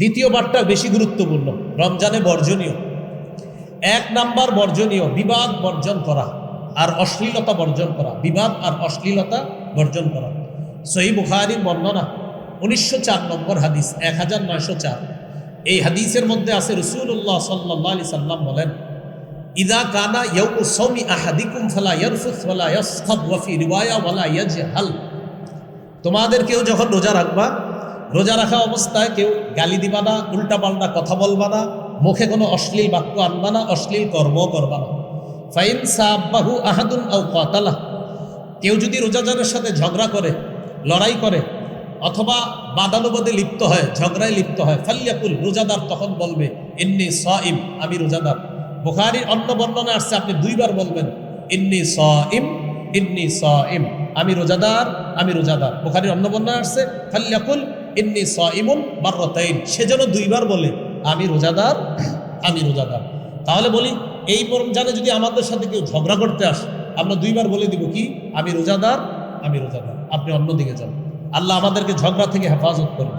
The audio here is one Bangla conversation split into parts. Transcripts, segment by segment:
দ্বিতীয় বারটা বেশি গুরুত্বপূর্ণ। রমজানে বর্জনীয়। এক নাম্বার বর্জনীয়, বিবাদ বর্জন করা আর অশ্লীলতা বর্জন করা। বিবাদ আর অশ্লীলতা বর্জন করা। সহি বুখারির বর্ণনা, উনিশশো চার নম্বর হাদিস, এক হাজার নয়শো চার। এই হাদিসের মধ্যে আছে রসুল্লাহ সাল্লাহ আলি সাল্লাম বলেন, ইদা কানা ইয়ৌ সৌমি আহাদিকুম ফালা ইয়ারফুস ওয়ালা ইয়াসখাব ওয়া ফি রিওয়ায়া তোমাদের কেউ যখন রোজা রাখবা রোজা রাখা অবস্থায় কেউ গালি দিবা না উল্টা পাল্টা কথা বলবা না, মুখে কোনো অশ্লীল বাক্য আনবা না, অশ্লীল কর্ম করবা না। ফাইন সাব্বাহু আহাদুন আও কতালা কেউ যদি রোজাদারের সাথে ঝগড়া করে, লড়াই করে, অথবা বাদানুবাদে লিপ্ত হয়, ঝগড়ায় লিপ্ত হয় ফাল্যাকুল রোজাদার তখন বলবে, ইন্নি সাইম আমি রোজাদার। বুখারীর অন্য বর্ণনা আসছে, আপনি দুইবার বলবেন, ইন্নি সাইম ইন্নি সাইম আমি রোজাদার আমি রোজাদার। বুখারীর অন্য বর্ণনা আসছে ফাল্যাকুল মাররাতাইন সেজন্য দুইবার বলে, আমি রোজাদার আমি রোজাদার। তাহলে বলি, এই রমজানে যদি আমাদের সাথে কেউ ঝগড়া করতে আসে, আমরা দুইবার বলে দিব কি, আমি রোজাদার আমি রোজাদার। আপনি অন্যদিকে যান। আল্লাহ আমাদেরকে ঝগড়া থেকে হেফাজত করুন।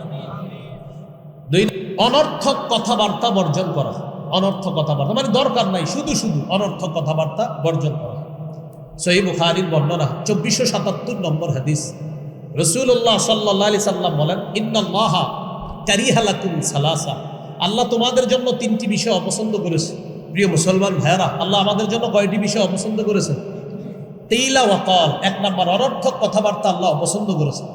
দুই, অনর্থক কথাবার্তা বর্জন করা। অনর্থক কথাবার্তা মানে দরকার নাই, শুধু শুধু অনর্থক কথাবার্তা বর্জন করা। সহি বর্ণনা, চব্বিশশো সাতাত্তর নম্বর হাদিস। রসুল্লাহ সাল্লাহ আলি সাল্লাম বলেন, ইন্নাল্লাহা কারিহালাকুম সালাসা। আল্লাহ তোমাদের জন্য তিনটি বিষয় অপছন্দ করেছে। প্রিয় মুসলমান ভাইয়ারা, আল্লাহ আমাদের জন্য কয়টি বিষয় অপছন্দ করেছে তেইলা ওয়াকাল এক নম্বর অনর্থক কথাবার্তা আল্লাহ অপছন্দ করেছেন।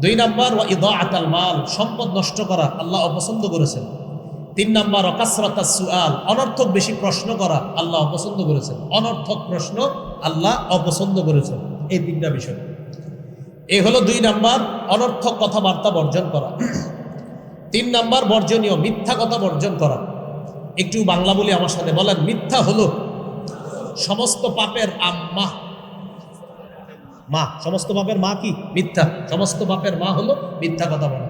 দুই নম্বর ওয়া ইদা আতাল মাল, সম্পদ নষ্ট করা আল্লাহ অপছন্দ করেছেন। তিন নম্বর অকাসরতা সুআল, অনর্থক বেশি প্রশ্ন করা আল্লাহ অপছন্দ করেছেন। অনর্থক প্রশ্ন আল্লাহ অপছন্দ করেছেন। এই তিনটা বিষয়। এই হলো দুই নাম্বার অনর্থক কথাবার্তা বর্জন করা। তিন নাম্বার বর্জনীয় মিথ্যা কথা বর্জন করা। একটু বাংলা বলি আমার সাথে বলেন, মিথ্যা হলো সমস্ত পাপের আম্মা মা। সমস্ত পাপের মা কি? মিথ্যা। সমস্ত পাপের মা হলো মিথ্যা কথা বলা।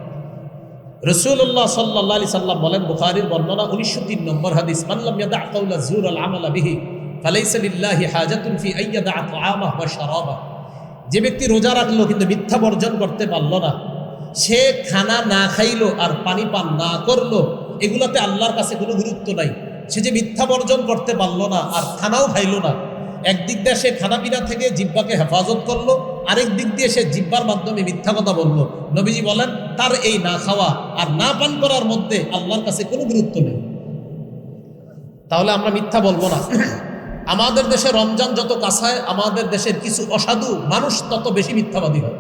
রসুল্লাহ সাল্লাহ আলি সাল্লাম বলেন, বুখারির বর্ণনা, উনিশশো তিন নম্বর হাদিস মানলাম ইয়াদা কাউলা জুর আল আমালা বিহি, ফালাইসা লিল্লাহি হাজাতুন ফি আইয়াদা তাআমাহ ওয়া শারাবাহ। যে ব্যক্তি রোজা রাখল কিন্তু মিথ্যা বর্জন করতে পারল না, সে খানা না খাইলো আর পানি পান না করল, এগুলাতে আল্লাহর কাছে কোনো গুরুত্ব নাই। সে যে মিথ্যা বর্জন করতে পারল না আর খানাও খাইলো না, একদিক দিয়ে সে খানা পিনা থেকে জিব্বাকে হেফাজত করল, আরেক দিক দিয়ে সে জিব্বার মাধ্যমে মিথ্যা কথা বলল। নবীজি বলেন, তার এই না খাওয়া আর না পান করার মধ্যে আল্লাহর কাছে কোনো গুরুত্ব নেই। তাহলে আমরা মিথ্যা বলব না। আমাদের দেশে রমজান যত কাছায় আমাদের দেশের কিছু অসাধু মানুষ তত বেশি মিথ্যাবাদী হয়।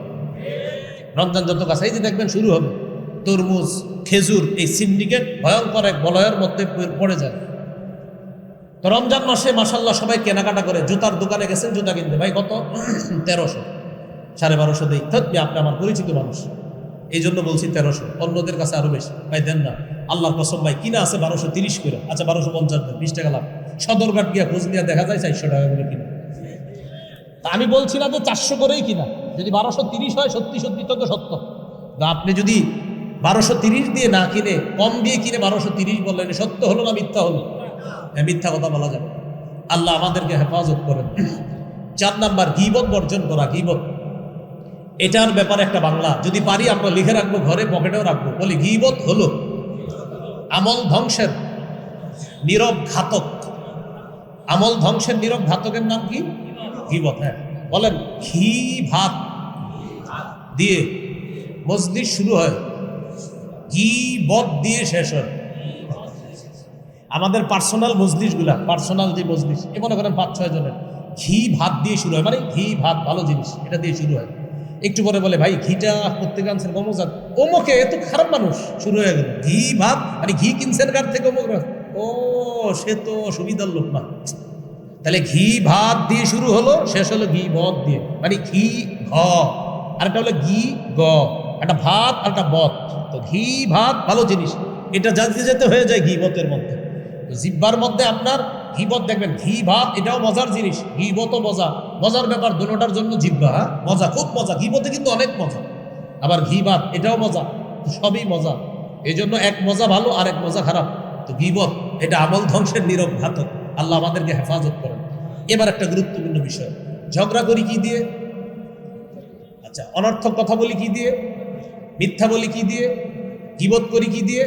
রমজান যত কাছে এই যে দেখবেন শুরু হবে। তরমুজ, খেজুর, এই সিন্ডিকেট ভয়ঙ্কর এক বলয়ের মধ্যে পড়ে যায়। তো রমজান মাসে মাসাল্লাহ সবাই কেনাকাটা করে। জুতার দোকানে গেছেন, জুতা কিনতে। ভাই, কত? তেরোশো। সাড়ে বারোশো দেই। থাকবে আপনি আমার পরিচিত মানুষ। এই জন্য বলছি তেরোশো। অন্যদের কাছে আরও বেশি। ভাই, দেন না। আল্লাহর কসম, ভাই, কিনা আছে বারোশো তিরিশ করে। আচ্ছা বারোশো পঞ্চাশ দেন। বিশ টাকা লাভ। সদরঘাট গিয়া খোঁজ নিয়ে দেখা যায় চারশো টাকা করে কিনা। আমি বলছি না যে চারশো করেই কিনা। যদি বারোশো তিরিশ হয়, সত্যি সত্যি তো সত্য। আপনি যদি বারোশো তিরিশ দিয়ে না কিনে, কম দিয়ে কিনে বারোশো তিরিশ বললেন সত্য হলো না মিথ্যা হলো? হ্যাঁ মিথ্যা কথা বলা যাবে আল্লাহ আমাদেরকে হেফাজত করেন। চার নাম্বার, গিবত বর্জন করা, গিবত। এটার ব্যাপারে একটা বাংলা। যদি পারি, আমরা লিখে রাখব, ঘরে পকেটেও রাখব। বলি, গিবত হলো আমল ধ্বংসের, নীরব ঘাতক। আমল ধ্বংসের নীরব ঘাতকের নাম কি? গিবত হ্যাঁ। বলেন, ঘি ভাত দিয়ে মসজিদ শুরু হয়। বদ দিয়ে শেষ হয়। আমাদের পার্সোনাল মজলিসগুলা, পার্সোনাল যে মজলিস, এ মনে করেন পাঁচ, ছয় জনের, ঘি ভাত দিয়ে শুরু হয়। মানে ঘি ভাত ভালো জিনিস, এটা দিয়ে শুরু হয়। একটু পরে বলে, ভাই, ঘিটা প্রত্যেক আনছেন? অমুক অমুকে এত খারাপ মানুষ, শুরু হয়ে গেল। ঘি ভাত মানে ঘি কিনছেন কার থেকে অমুক? ও, সে তো সুবিধার লোক না। তাহলে ঘি ভাত দিয়ে শুরু হলো, শেষ হলো ঘি বদ দিয়ে। মানে ঘি, ঘ। আর একটা হলো ঘি, গ। একটা ভাত আর একটা বত। তো ঘি, ভাত, ভালো জিনিস। এটা যাতে যেতে হয়ে যায় ঘি বতের মধ্যে। জিব্বার মধ্যে আপনার ঘিবত দেখবেন, ঘি, ভাত, এটাও মজার জিনিস। ঘিবতও মজা। মজার ব্যাপার দুটোটার জন্য জিব্বা হ্যাঁ? মজা, খুব মজা। ঘিবতে কিন্তু অনেক মজা। আবার ঘি, ভাত, এটাও মজা। সবই মজা। এই জন্য এক মজা ভালো আর এক মজা খারাপ। তো গিবত, এটা আমল ধ্বংসের নীরব ঘাতক। আল্লাহ আমাদেরকে হেফাজত করেন। এবার একটা গুরুত্বপূর্ণ বিষয়। ঝগড়া করি কি দিয়ে? আচ্ছা অনর্থক কথা বলি কি দিয়ে? মিথ্যা বলি কি দিয়ে? গিবত করি কি দিয়ে?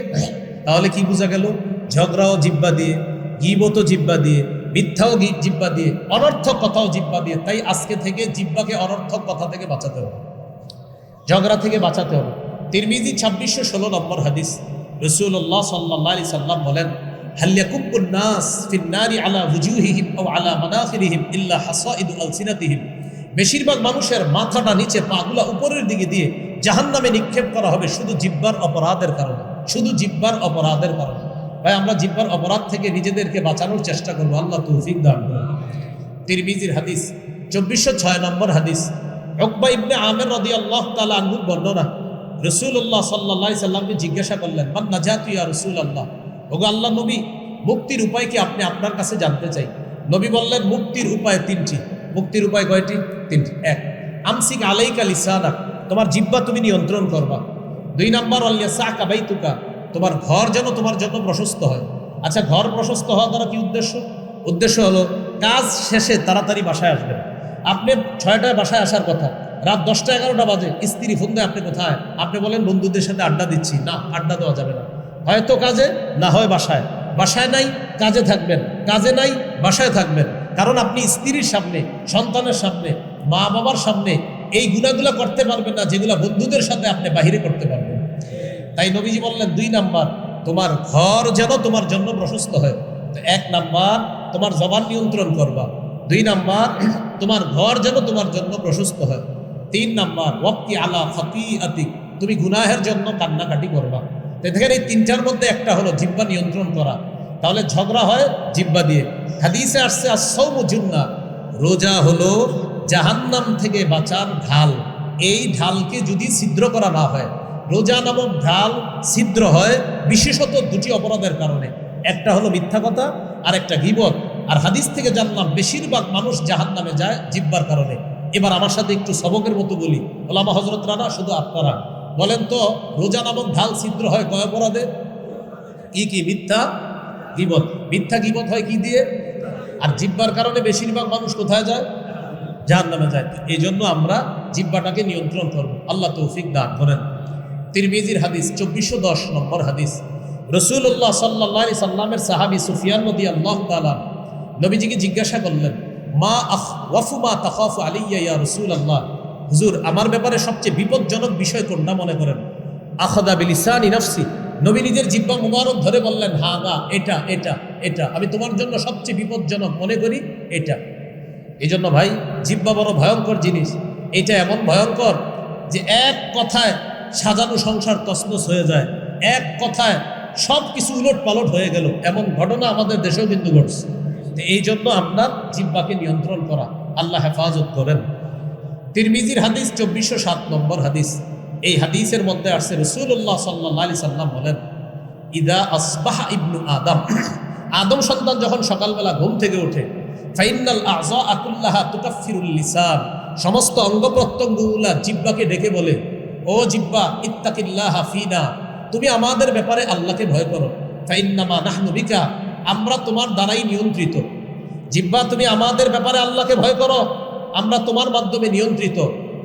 তাহলে কি বোঝা গেল? ঝগড়াও জিব্বা দিয়ে, গিবতও জিব্বা দিয়ে, মিথ্যাও জিব্বা দিয়ে, অনর্থক কথাও জিব্বা দিয়ে। তাই আজকে থেকে জিব্বাকে অনর্থক কথা থেকে বাঁচাতে হবে। ঝগড়া থেকে বাঁচাতে হবে। তিরমিজি ছাব্বিশশো ষোলো নম্বর হাদিস। রসুল্লাহ সাল্লাহ সাল্লাম বলেন বেশিরভাগ মানুষের মাথাটা নিচে পাগুলা উপরের দিকে দিয়ে জাহান্নামে নিক্ষেপ করা হবে শুধু জিব্বার অপরাধের কারণে, শুধু জিব্বার অপরাধের কারণে। ভাই, আমরা জিব্বার অপরাধ থেকে নিজেদেরকে বাঁচানোর চেষ্টা করব, আল্লাহ তৌফিক দান তিরমিজির হাদিস, চব্বিশশো ছয় নম্বর হাদিস অকবা ইবনে আমের রদি আল্লাহ তালা আনহুর বর্ণনা। রসুল্লাহ সাল্লাহ সাল্লামকে জিজ্ঞাসা করলেন, মান নাজাতু ইয়া রসুল আল্লাহ ওগো আল্লাহ নবী, মুক্তির উপায় কি আপনি আপনার কাছে জানতে চাই? নবী বললেন, মুক্তির উপায় তিনটি। মুক্তির উপায় কয়টি? তিনটি। এক, আমসিক আলাইকা লিসানা তোমার জিব্বা তুমি নিয়ন্ত্রণ করবা। দুই, নম্বর আল্লিয়া সা কাবাইতুকা তোমার ঘর যেন তোমার জন্য প্রশস্ত হয়। আচ্ছা ঘর প্রশস্ত হওয়া দ্বারা কি উদ্দেশ্য? উদ্দেশ্য হলো, কাজ শেষে তাড়াতাড়ি বাসায় আসবেন। আপনি ছয়টায় বাসায় আসার কথা। রাত দশটা এগারোটা বাজে। স্ত্রী ফোন দেয়, আপনি কোথায়? আপনি বলেন, বন্ধুদের সাথে আড্ডা দিচ্ছি। না, আড্ডা দেওয়া যাবে না। হয়তো কাজে? না, হয় বাসায়। বাসায় নাই? কাজে থাকবেন। কাজে নাই? বাসায় থাকবেন। কারণ আপনি স্ত্রীর সামনে, সন্তানের সামনে মা বাবার সামনে এই গুণাগুলো করতে পারবেন না, যেগুলো বন্ধুদের সাথে আপনি বাহিরে করতে পারবেন। তাই নবীজি বললেন, দুই নাম্বার, তোমার ঘর যেন তোমার জন্য প্রশস্ত হয়। তো এক নাম্বার, তোমার জবান নিয়ন্ত্রণ করবা। দুই নাম্বার, তোমার ঘর যেন তোমার জন্য প্রশস্ত হয়। তিন নাম্বার, ওয়াক্তি আলা ফতি আতিক তুমি গুনাহের জন্য কান্নাকাটি করবা। তো দেখেন এই তিনটার মধ্যে একটা হলো জিব্বা নিয়ন্ত্রণ করা। তাহলে ঝগড়া হয় জিব্বা দিয়ে। হাদিসে আসছে আসৌম জুন্না। রোজা হলো জাহান্নাম থেকে বাঁচার ঢাল। এই ঢালকে যদি ছিদ্র করা না হয়, রোজা নামক ঢাল ছিদ্র হয় বিশেষত দুটি অপরাধের কারণে। একটা হলো মিথ্যা কথা আর একটা গিবত। আর হাদিস থেকে জানলাম, বেশিরভাগ মানুষ জাহান নামে যায় জিব্বার কারণে। এবার আমার সাথে একটু সবকের মতো বলি। ওলামা হজরত রানা, শুধু আপনারা। বলেন তো, রোজা নামক ঢাল ছিদ্র হয় কয় অপরাধে? কি কি? মিথ্যা? গিবত। মিথ্যা গিবত হয় কি দিয়ে? আর জিব্বার কারণে বেশিরভাগ মানুষ কোথায় যায়? জাহান নামে যায়। এই জন্য আমরা জিব্বাটাকে নিয়ন্ত্রণ করব। আল্লাহ তৌফিক দান করেন। তিরমিজির হাদিস, চব্বিশশো দশ নম্বর হাদিস। রসুল্লাহ সাল্লাহ সাল্লামের সাহাবি সুফিয়ান নদী আল্লাহ তালাম নবীজিকে জিজ্ঞাসা করলেন মা আখ, ওয়াফু মা তাখাফু আলিয়া ইয়া রসুল আল্লাহ হুজুর, আমার ব্যাপারে সবচেয়ে বিপজ্জনক বিষয় কোনটা মনে করেন? আখদা বিলিসানি নফসি। নবী নিজের জিব্বা মুবারক ধরে বললেন হা না এটা এটা এটা। আমি তোমার জন্য সবচেয়ে বিপজ্জনক মনে করি এটা। এই জন্য ভাই, জিব্বা বড় ভয়ঙ্কর জিনিস। এটা এমন ভয়ঙ্কর যে এক কথায় সাজানো সংসার তসনস হয়ে যায়। এক কথায় সব কিছু উলট পালট হয়ে গেল। এমন ঘটনা আমাদের দেশেও কিন্তু ঘটছে। এই জন্য আপনার জিব্বাকে নিয়ন্ত্রণ করা, আল্লাহ হেফাজত করেন। তিরমিজির হাদিস চব্বিশশো সাত নম্বর হাদিস। এই হাদিসের মধ্যে আসছে রসুল্লাহ সাল্লাহ আলি সাল্লাম বলেন, ইদা আসবাহ ইবনু আদম। আদম সন্তান যখন সকালবেলা ঘুম থেকে ওঠে ফাইনাল আজা আকুল্লাহা তুকাফিরুল্লিসান সমস্ত অঙ্গ প্রত্যঙ্গগুলা জিব্বাকে ডেকে বলে, ও জিব্বা, ইত্তাকিল্লাহ ফিনা, তুমি আমাদের ব্যাপারে আল্লাহকে ভয় করো। ফাইন্নামা নাহনু বিকা আমরা তোমার দ্বারাই নিয়ন্ত্রিত। জিব্বা, তুমি আমাদের ব্যাপারে আল্লাহকে ভয় করো। আমরা তোমার মাধ্যমে নিয়ন্ত্রিত।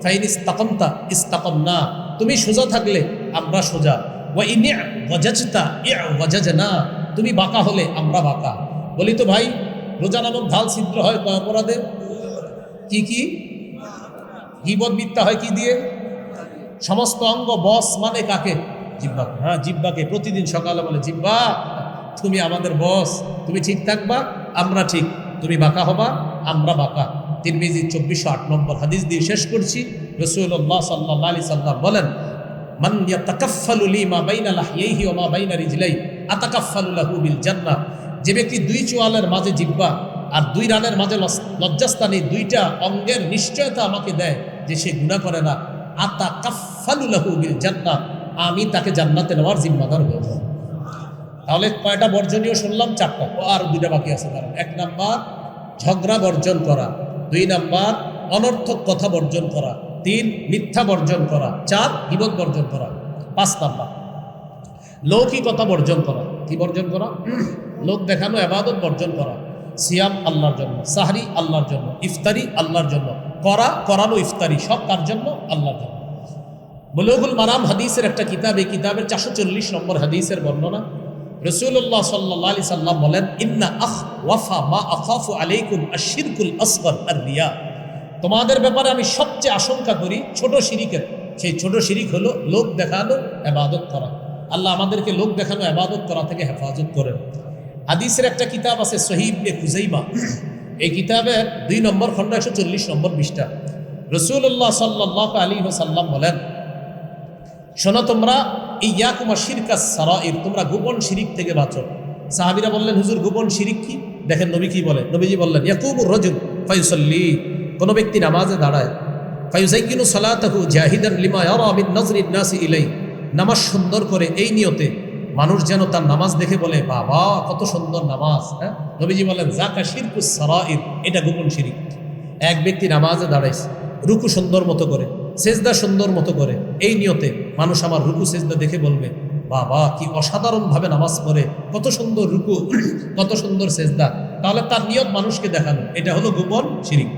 ফাইন ইস্তাকমতা ইস্তাকম না তুমি সোজা থাকলে আমরা সোজা। ই ওয়াজাজনা তুমি বাঁকা হলে আমরা বাঁকা। বলি তো ভাই, রোজা নামক ঢাল ছিদ্র হয় কয় অপরাধে? কি কি? গিবদ মিথ্যা হয় কি দিয়ে? সমস্ত অঙ্গ বস মানে কাকে? জিব্বা হ্যাঁ জিব্বাকে। প্রতিদিন সকালে বলে, জিব্বা তুমি আমাদের বস, তুমি ঠিক থাকবা, আমরা ঠিক। তুমি বাঁকা হবা, আমরা বাঁকা। তিরমিজি চব্বিশশো আট নম্বর হাদিস দিয়ে শেষ করছি। রসুল্লাহ সাল্লাহ আলি সাল্লাম বলেন, মান ইয়াতাকাফফালু লি মা বাইনা লাহইহি ওয়া মা বাইনা রিজলাই আতাকাফফালু লাহু বিল জান্নাহ? যে ব্যক্তি দুই চোয়ালের মাঝে জিব্বা আর দুই রানের মাঝে লজ্জাস্থানে দুইটা অঙ্গের নিশ্চয়তা আমাকে দেয় যে সে গুনাহ করে না। আতা কাফালু লাহু বিল জান্নাহ, আমি তাকে জান্নাতে নেওয়ার জিম্মাদার হয়ে যাব। তাহলে কয়টা বর্জনীয় শুনলাম? চারটা। আর দুইটা বাকি আছে কারণ এক নাম্বার, ঝগড়া বর্জন করা। দুই নাম্বার, অনর্থক কথা বর্জন করা। তিন, মিথ্যা বর্জন করা। চার বিপদ বর্জন করা। পাঁচ নাম্বার লৌকিকতা বর্জন করা। কি বর্জন করা? লোক দেখানো, আবাদত বর্জন করা। সিয়াম আল্লাহর জন্য, সাহরি আল্লাহর জন্য, ইফতারি আল্লাহর জন্য, করা, করানো ইফতারি, সব কার জন্য? আল্লাহর জন্য। বুলুগুল মারাম হাদিসের একটা কিতাব, এই কিতাবের চারশো চল্লিশ নম্বর হাদিসের বর্ণনা। রসুল্লাহ সাল্লাহ আলি সাল্লাম বলেন, ইন্না আখ ওয়াফা মা আখাফু আলাইকুম আশিরকুল আসগর আর রিয়া তোমাদের ব্যাপারে আমি সবচেয়ে আশঙ্কা করি, ছোট শিরিকের। সেই ছোট শিরিক হলো লোক দেখানো এবাদত করা। আল্লাহ আমাদেরকে লোক দেখানো এবাদত করা থেকে হেফাজত করেন। হাদিসের একটা কিতাব আছে সহিব এ খুজাইমা। এই কিতাবের দুই নম্বর খণ্ড একশো চল্লিশ নম্বর বিশটা রসুল্লাহ সাল্লাহ আলী সাল্লাম বলেন, শোনো তোমরা ইয়া কুমার শিরকা সারাইর তোমরা গোপন শিরিক থেকে বাঁচো। সাহাবিরা বললেন, হুজুর, গোপন শিরিক কি? দেখেন নবী কি বলে নবীজি বললেন ইয়াকুবুর রজুল ফায়ুসল্লি কোনো ব্যক্তি নামাজে দাঁড়ায়। ফায়ুজাইকিনু সালাতাহু জাহিদান লিমা ইয়ারা মিন নাজরিন নাসি ইলাই নামাজ সুন্দর করে এই নিয়তে মানুষ যেন তার নামাজ দেখে বলে, বাবা, কত সুন্দর নামাজ হ্যাঁ? নবীজি বলেন জাকা শিরকুস সারাইর এটা গোপন শিরিক। এক ব্যক্তি নামাজে দাঁড়াইছে, রুকু সুন্দর মতো করে। সেজদা সুন্দর মতো করে। এই নিয়তে মানুষ আমার রুকু সেজদা দেখে বলবে, বাবা, কি অসাধারণভাবে নামাজ পড়ে, কত সুন্দর রুকু, কত সুন্দর সেজদা। তাহলে তার নিয়ত মানুষকে দেখানো, এটা হলো গোপন শিরিক।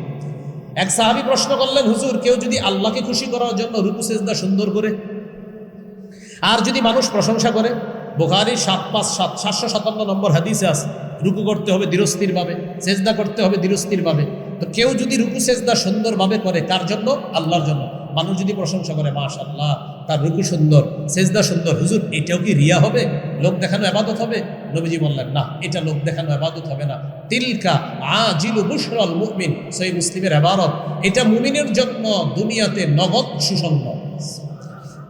এক সাহাবি প্রশ্ন করলেন, হুজুর, কেউ যদি আল্লাহকে খুশি করার জন্য রুকু সেজদা সুন্দর করে? আর যদি মানুষ প্রশংসা করে, বোখারির সাত পাঁচ সাত, সাতশো সাতান্ন নম্বর হাদিসে আছে, রুকু করতে হবে ধীরস্থিরভাবে সেজদা করতে হবে ধীরস্থিরভাবে তো কেউ যদি রুকু সেজদা সুন্দরভাবে করে, কার জন্য? আল্লাহর জন্য। মানুষ যদি প্রশংসা করে মা মাশাল্লাহ তার রুকু সুন্দর, সেজদা সুন্দর, হুজুর, এটাও কি রিয়া হবে? লোক দেখানো আবাদত হবে? নবীজি বললেন, না, এটা লোক দেখানো আবাদত হবে না। তিলকা আজিলু বুশরল মুমিন সই মুসলিমের আবারত, এটা মুমিনের জন্য দুনিয়াতে নগদ সুসংবাদ।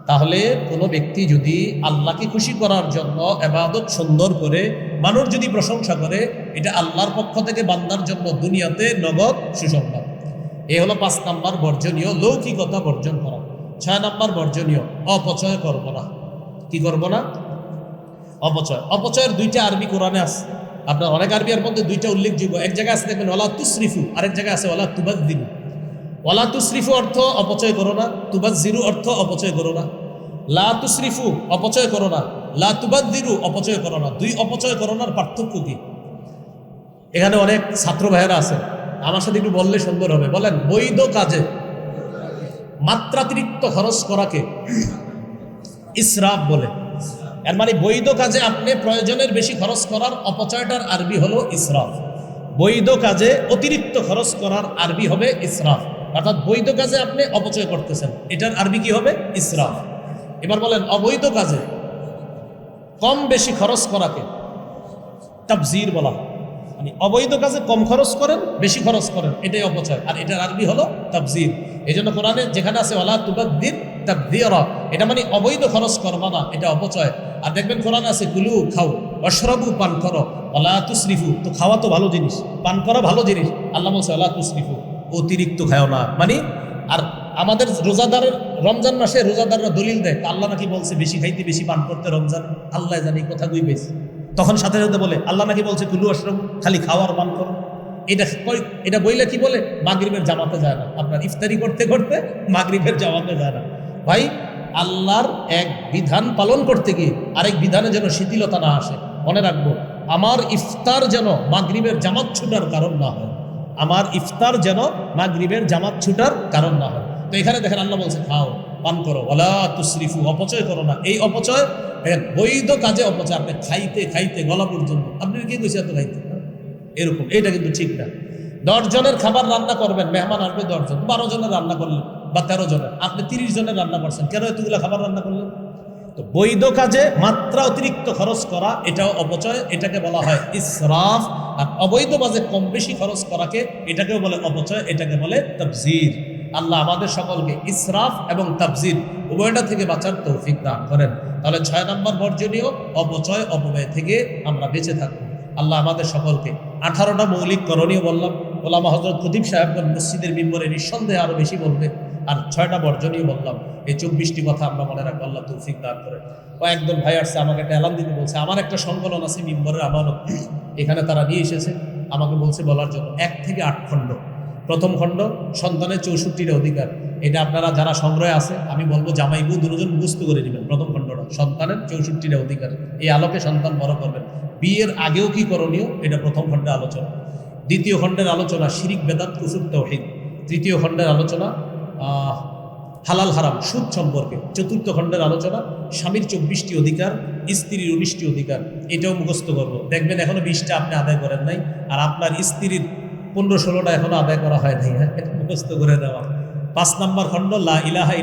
তাহলে কোনো ব্যক্তি যদি আল্লাহকে খুশি করার জন্য এবাদত সুন্দর করে, মানুষ যদি প্রশংসা করে, এটা আল্লাহর পক্ষ থেকে বান্দার জন্য দুনিয়াতে নগদ সুসংবাদ। এ হলো পাঁচ নাম্বার বর্জনীয় লৌকিকতা বর্জন করা। ছয় নাম্বার বর্জনীয় অপচয় করব না কি করব না অপচয়। অপচয়ের দুইটা আরবি কোরআনে আছে। আপনার অনেক আরবিয়ার মধ্যে দুইটা উল্লেখযোগ্য। এক জায়গায় আছে দেখবেন ওলা তুসরিফু, আরেক জায়গায় আছে ওলা তুবাদ্দিন ওলা তুসরিফু অর্থ অপচয় করো না তুবাদ জিরু অর্থ অপচয় করো না। লা তুসরিফু অপচয় করো না, লা তুবাদ্দিরু অপচয় করো না। দুই অপচয় করোনার পার্থক্য কি? এখানে অনেক ছাত্র ভাইয়েরা আছে। আমার সাথে একটু বললে সুন্দর হবে। বলেন, বৈধ কাজে মাত্রাতিরিক্ত খরচ করাকে ইসরাফ বলে। এর মানে বৈধ কাজে আপনি প্রয়োজনের বেশি খরচ করার অপচয়টার আরবি হলো ইসরাফ। বৈধ কাজে অতিরিক্ত খরচ করার আরবি হবে ইসরাফ। অর্থাৎ বৈধ কাজে আপনি অপচয় করতেছেন। এটার আরবি কি হবে? ইসরাফ। এবার বলেন, অবৈধ কাজে কম বেশি খরচ করাকে তাবজির বলা হয়। মানে অবৈধ কাজে কম খরচ করেন, বেশি খরচ করেন, এটাই অপচয়। আর এটার আরবি হলো তাবজির। এই জন্য কোরআনে যেখানে আছে ওলা তুবাদ্দির তাবদিরা এটা মানে অবৈধ খরচ করবা না, এটা অপচয়। আর দেখবেন কোরআনে আছে, কুলু খাও অশরবু পান করো ওলা তুসরিফু তো খাওয়া তো ভালো জিনিস, পান করা ভালো জিনিস। আল্লাহ বলছে ওলা তুসরিফু অতিরিক্ত খাও না। মানে আর আমাদের রোজাদারের, রমজান মাসে রোজাদাররা দলিল দেয় আল্লাহ নাকি বলছে, বেশি খাইতে, বেশি পান করতে রমজান, আল্লাহ জানি কথা গুই পেয়েছে তখন সাথে সাথে বলে, আল্লাহ নাকি বলছে কুলু আশ্রম খালি খাওয়ার পান করো। এটা এটা বইলে কি বলে? মাগরিবের জামাতে যায় না। আপনার ইফতারি করতে করতে মাগরিবের জামাতে যায় না। ভাই, আল্লাহর এক বিধান পালন করতে গিয়ে আরেক বিধানে যেন শিথিলতা না আসে। মনে রাখব, আমার ইফতার যেন মাগরিবের জামাত ছুটার কারণ না হয়। আমার ইফতার যেন মাগরিবের জামাত ছুটার কারণ না হয়। তো এখানে দেখেন আল্লাহ বলছে, খাও। পান করো। ওলা তুসরিফু, অপচয় করো না। এই অপচয় বৈধ কাজে অপচয়। আপনি খাইতে খাইতে গলা পর্যন্ত। আপনি কি কইছে এত খাইতে? এরকম। এটা কিন্তু ঠিক না। দশ জনের খাবার রান্না করবেন, মেহমান আসবে দশজন বারো জনের রান্না করলেন বা তেরো জনের। আপনি তিরিশ জনের রান্না করছেন। কেন এতগুলো খাবার রান্না করলেন? তো বৈধ কাজে মাত্রা অতিরিক্ত খরচ করা, এটাও অপচয়। এটাকে বলা হয় ইসরাফ। আর অবৈধ বাজে কম বেশি খরচ করাকে এটাকেও বলে অপচয়। এটাকে বলে তফজির আল্লাহ আমাদের সকলকে ইসরাফ এবং তাবজির উভয়টা থেকে বাঁচার তৌফিক দান করেন। তাহলে ছয় নম্বর বর্জনীয়, অপচয়, অপব্যয় থেকে আমরা বেঁচে থাকব। আল্লাহ আমাদের সকলকে আঠারোটা মৌলিক করণীয় বললাম। ওলামা হজরত খতিব সাহেবগঞ্জ মসজিদের মিম্বরে নিঃসন্দেহে আরও বেশি বলবে। আর ছয়টা বর্জনীয় বললাম। এই চব্বিশটি কথা আমরা মনে রাখব, আল্লাহ তৌফিক দান করে ও ভাই আসছে, আমাকে একটা অ্যালার্ম দিতে বলছে, আমার একটা সংকলন আছে মিম্বরের আমানত। এখানে তারা নিয়ে এসেছে। আমাকে বলছে বলার জন্য, এক থেকে আট খণ্ড। প্রথম খণ্ড, সন্তানের চৌষট্টির অধিকার। এটা আপনারা যারা সংগ্রহে আছে, আমি বলব জামাই বউ দুজন মুস্ত করে নেবেন প্রথম খণ্ডটা। সন্তানের চৌষট্টির অধিকার। এই আলোকে সন্তান বড় করবেন। বিয়ের আগেও কি করণীয়? এটা প্রথম খণ্ডে আলোচনা। দ্বিতীয় খণ্ডের আলোচনা, শিরিক বেদাত কুফুর তৌহিদ। তৃতীয় খণ্ডের আলোচনা হালাল হারাম, সুদ সম্পর্কে। চতুর্থ খণ্ডের আলোচনা, স্বামীর চব্বিশটি অধিকার, স্ত্রীর উনিশটি অধিকার। এটাও মুখস্থ করব। দেখবেন এখনও বিশটা আপনি আদায় করেন নাই। আর আপনার স্ত্রীর পনেরো ষোলোটা এখনও আদায় করা হয় নাই মুখস্থ করে দেওয়া পাঁচ নম্বর খণ্ড, লা ইলাহা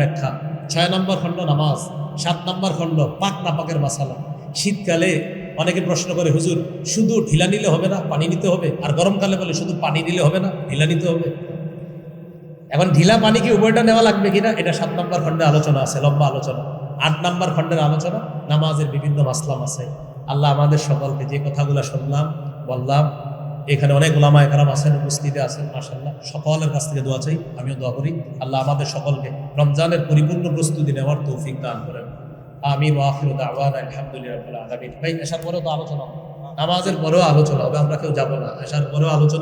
ব্যাখ্যা। ছয় নম্বর খণ্ড, নামাজ। সাত নম্বর খণ্ড, পাক নাপাকের মাসালা। শীতকালে অনেকে প্রশ্ন করে, হুজুর, শুধু ঢিলা নিলে হবে না, পানি নিতে হবে? আর গরমকালে বলে, শুধু পানি নিলে হবে না, ঢিলা নিতে হবে? এখন ঢিলা পানি কি উভয়টা নেওয়া লাগবে কিনা, এটা সাত নম্বর খণ্ডে আলোচনা আছে, লম্বা আলোচনা। আট নম্বর খণ্ডের আলোচনা, নামাজের বিভিন্ন মাসলাম আছে। আল্লাহ আমাদের সকলকে যে কথাগুলো শুনলাম, বললাম এখানে অনেক ওলামা একরাম আছেন, উপস্থিতি আছেন মাসাল্লাহ সকলের কাছ থেকে দোয়া চাই, আমিও দোয়া করি। আল্লাহ আমাদের সকলকে রমজানের পরিপূর্ণ প্রস্তুতি নেওয়ার তৌফিক দান করেন। আমিন ওয়াফির দাওয়ান, আলহামদুলিল্লাহ আলমিন। ভাই আসার পরেও তো আলোচনা। নামাজের পরেও আলোচনা হবে, আমরা কেউ যাব না। আসার পরেও আলোচনা